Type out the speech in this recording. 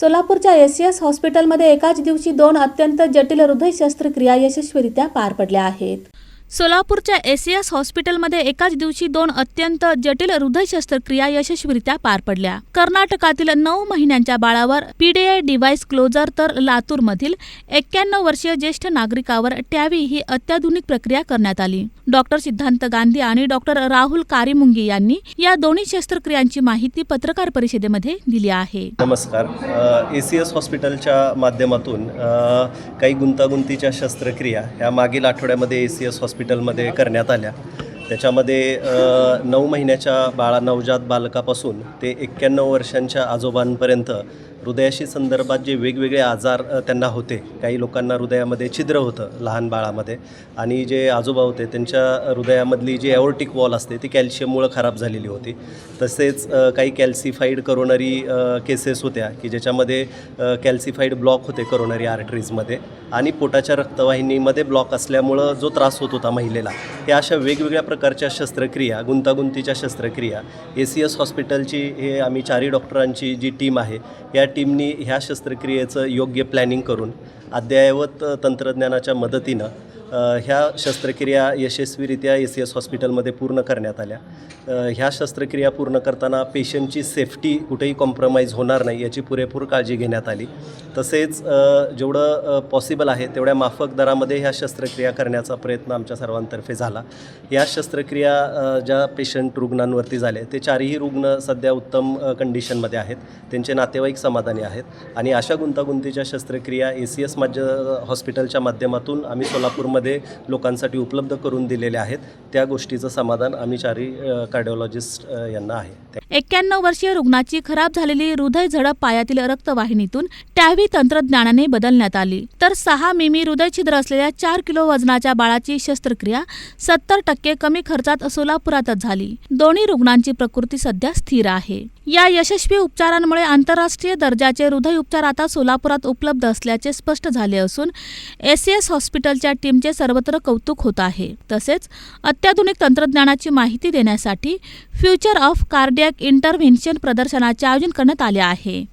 सोलापूरच्या एस हॉस्पिटलमध्ये एकाच दिवशी दोन अत्यंत जटिल हृदय शस्त्रक्रिया यशस्वीरित्या पार पडल्या आहेत. सोलापूरच्या एसीएस हॉस्पिटलमध्ये एकाच दिवशी दोन अत्यंत जटिल हृदय शस्त्रक्रिया यशस्वीरित्या पार पडल्या. कर्नाटकातील नऊ महिन्यांच्या बाळावर पीडीआय डिव्हाइस क्लोजर तर लातूरमधील एक्क्याण्णव वर्षीय ज्येष्ठ नागरिकावर टॅवी ही अत्याधुनिक प्रक्रिया करण्यात आली. डॉक्टर सिद्धांत गांधी आणि डॉक्टर राहुल कारिमुंगी यांनी या दोन्ही शस्त्रक्रियांची माहिती पत्रकार परिषदेमध्ये दिली आहे. नमस्कार. ए सी एस हॉस्पिटलच्या माध्यमातून काही गुंतागुंतीच्या शस्त्रक्रिया ह्या मागील आठवड्यामध्ये ए सी एस हॉस्पिटलमध्ये करण्यात आल्या. त्याच्यामध्ये नऊ महिन्याच्या बाळा नवजात बालकापासून ते एक्क्याण्णव वर्षांच्या आजोबांपर्यंत हृदयाशी संदर्भात जे वेगवेगळे आजार त्यांना होते. काही लोकांना हृदयामध्ये छिद्र होतं लहान बाळामध्ये. आणि जे आजोबा होते त्यांच्या हृदयामधली जी ॲओर्टिक वॉल असते ती कॅल्शियममुळं खराब झालेली होती. तसेच काही कॅल्सिफाईड करोनरी केसेस होत्या की ज्याच्यामध्ये कॅल्सिफाईड ब्लॉक होते करोनरी आर्टरीजमध्ये आणि पोटाच्या रक्तवाहिनीमध्ये ब्लॉक असल्यामुळं जो त्रास होत होता महिलेला. हे अशा वेगवेगळ्या प्रकारच्या शस्त्रक्रिया गुंतागुंतीच्या शस्त्रक्रिया ए सी एस हॉस्पिटलची हे आम्ही चारी डॉक्टरांची जी टीम आहे या टीमनी ह्या शस्त्रक्रियेचं योग्य प्लॅनिंग करून अद्ययावत तंत्रज्ञानाच्या मदतीनं ह्या शस्त्रक्रिया यशस्वीरित्या ए सी एस हॉस्पिटलमध्ये पूर्ण करण्यात आल्या. ह्या शस्त्रक्रिया पूर्ण करताना पेशंटची सेफ्टी कुठेही कॉम्प्रोमाइज होणार नाही याची पुरेपूर काळजी घेण्यात आली. तसेच जेवढं पॉसिबल आहे तेवढ्या माफक दरामध्ये ह्या शस्त्रक्रिया करण्याचा प्रयत्न आमच्या सर्वांतर्फे झाला. या शस्त्रक्रिया ज्या पेशंट रुग्णांवरती झाले ते चारही रुग्ण सध्या उत्तम कंडिशनमध्ये आहेत. त्यांचे नातेवाईक समाधानी आहेत. आणि अशा गुंतागुंतीच्या शस्त्रक्रिया ए सी एस माझ्या हॉस्पिटलच्या माध्यमातून आम्ही सोलापूरमध्ये लोकांसाठी उपलब्ध करून दिलेल्या आहेत. त्या गोष्टीचं समाधान आम्ही चारी कार्डिओलॉजिस्ट यांना आहे. एक्क्याण्णव वर्षीय रुग्णाची खराब झालेली हृदय झडप पायातील रक्तवाहिनीतून टॅव्ही तंत्रज्ञानाने बदलण्यात आली. तर सहा मिमी हृदय छिद्र असलेल्या चार किलो वजनाच्या बाळाची शस्त्रक्रिया सत्तर टक्के कमी खर्चात सोलापुरातच झाली. दोन्ही रुग्णांची प्रकृती सध्या स्थिर आहे. या यशस्वी उपचारांमुळे आंतरराष्ट्रीय दर्जाचे हृदय उपचार आता सोलापुरात उपलब्ध असल्याचे स्पष्ट झाले असून एस एस हॉस्पिटलच्या टीमचे सर्वत्र कौतुक होत आहे. तसेच अत्याधुनिक तंत्रज्ञानाची माहिती देण्यासाठी फ्युचर ऑफ कार्डियक इंटरव्हेन्शन प्रदर्शनाचे आयोजन करण्यात आले आहे.